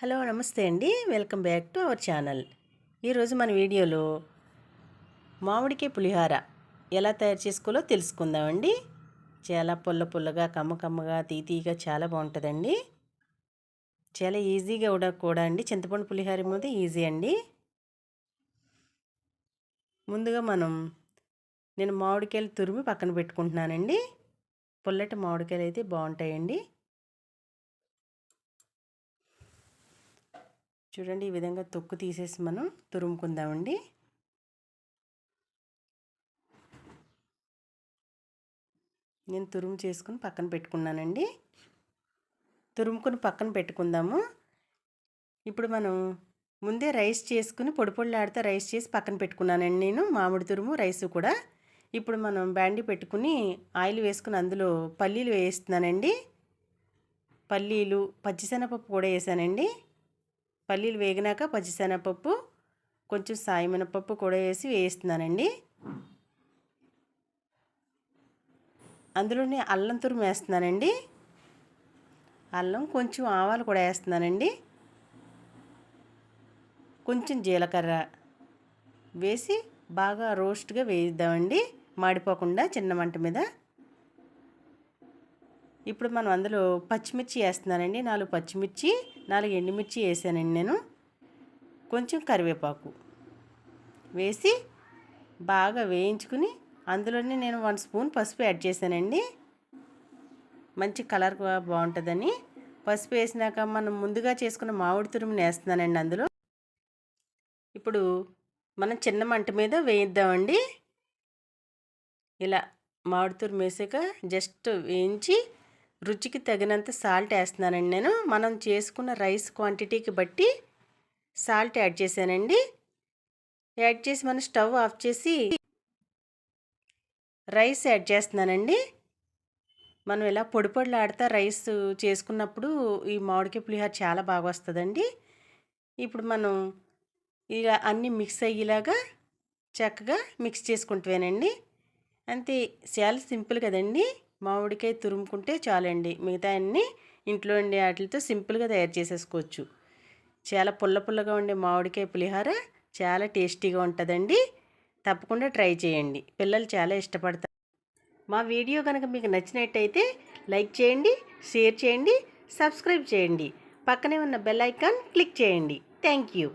Hello నమస్తే అండి. Welcome back to our channel. ఈరోజు మన వీడియోలో మామిడికాయ పులిహార ఎలా తయారు చేసుకోవాలో తెలుసుకుందామండి. చాలా పుల్ల పుల్లగా కమ్మ కమ్మగా తీతీగా చాలా బాగుంటుందండి. చాలా ఈజీగా కూడా కూడా అండి. చింతపండు పులిహార మీద ఈజీ అండి. ముందుగా మనం నేను మామిడికాయలు తురిమి పక్కన పెట్టుకుంటున్నానండి. పుల్లటి మామిడికాయలు అయితే బాగుంటాయండి. చూడండి ఈ విధంగా తొక్కు తీసేసి మనం తురుముకుందామండి. నేను తురుము చేసుకుని పక్కన పెట్టుకున్నానండి. తురుముకుని పక్కన పెట్టుకుందాము. ఇప్పుడు మనం ముందే రైస్ చేసుకుని పొడి పొడిలాడితే రైస్ చేసి పక్కన పెట్టుకున్నానండి నేను మామిడి తురుము రైస్ కూడా. ఇప్పుడు మనం బ్యాండీ పెట్టుకుని ఆయిల్ వేసుకుని అందులో పల్లీలు వేస్తున్నానండి. పల్లీలు పచ్చిశనగపప్పు కూడా వేసానండి. పల్లీలు వేగినాక పచ్చిశనగపప్పు కొంచెం సాయమినపప్పు కూడా వేసి వేస్తున్నానండి. అందులోనే అల్లం తురుము వేస్తున్నానండి. అల్లం కొంచెం ఆవాలు కూడా వేస్తున్నానండి. కొంచెం జీలకర్ర వేసి బాగా రోస్ట్గా వేయిద్దామండి. మాడిపోకుండా చిన్న మంట మీద. ఇప్పుడు మనం అందులో పచ్చిమిర్చి వేస్తున్నానండి. నాలుగు పచ్చిమిర్చి నాలుగు ఎండుమిర్చి వేసానండి నేను. కొంచెం కరివేపాకు వేసి బాగా వేయించుకుని అందులోనే నేను వన్ స్పూన్ పసుపు యాడ్ చేశానండి. మంచి కలర్ బాగుంటుందని. పసుపు వేసినాక మనం ముందుగా చేసుకున్న మామిడి తురుముని వేస్తున్నానండి అందులో. ఇప్పుడు మనం చిన్న మంట మీద వేయిద్దామండి. ఇలా మామిడి తురుము వేసాక జస్ట్ వేయించి రుచికి తగినంత సాల్ట్ వేస్తున్నానండి నేను. మనం చేసుకున్న రైస్ క్వాంటిటీకి బట్టి సాల్ట్ యాడ్ చేశానండి. యాడ్ చేసి మనం స్టవ్ ఆఫ్ చేసి రైస్ యాడ్ చేస్తున్నానండి. మనం ఇలా పొడి పొడిలాడుతా రైస్ చేసుకున్నప్పుడు ఈ మామిడికాయ పులిహోర చాలా బాగా వస్తుందండి. ఇప్పుడు మనం ఇలా అన్నీ మిక్స్ అయ్యేలాగా చక్కగా మిక్స్ చేసుకుంటున్నానండి అంతే చాలా సింపుల్ కదండి. మామిడికాయ తురుముకుంటే చాలండి. మిగతా అన్నీ ఇంట్లో ఉండే వాటితో సింపుల్గా తయారు చేసేసుకోవచ్చు. చాలా పుల్ల పుల్లగా ఉండే మామిడికాయ పులిహార చాలా టేస్టీగా ఉంటుందండి. తప్పకుండా ట్రై చేయండి. పిల్లలు చాలా ఇష్టపడతారు. మా వీడియో కనుక మీకు నచ్చినట్టయితే లైక్ చేయండి షేర్ చేయండి సబ్స్క్రైబ్ చేయండి. పక్కనే ఉన్న బెల్ ఐకాన్ క్లిక్ చేయండి. Thank you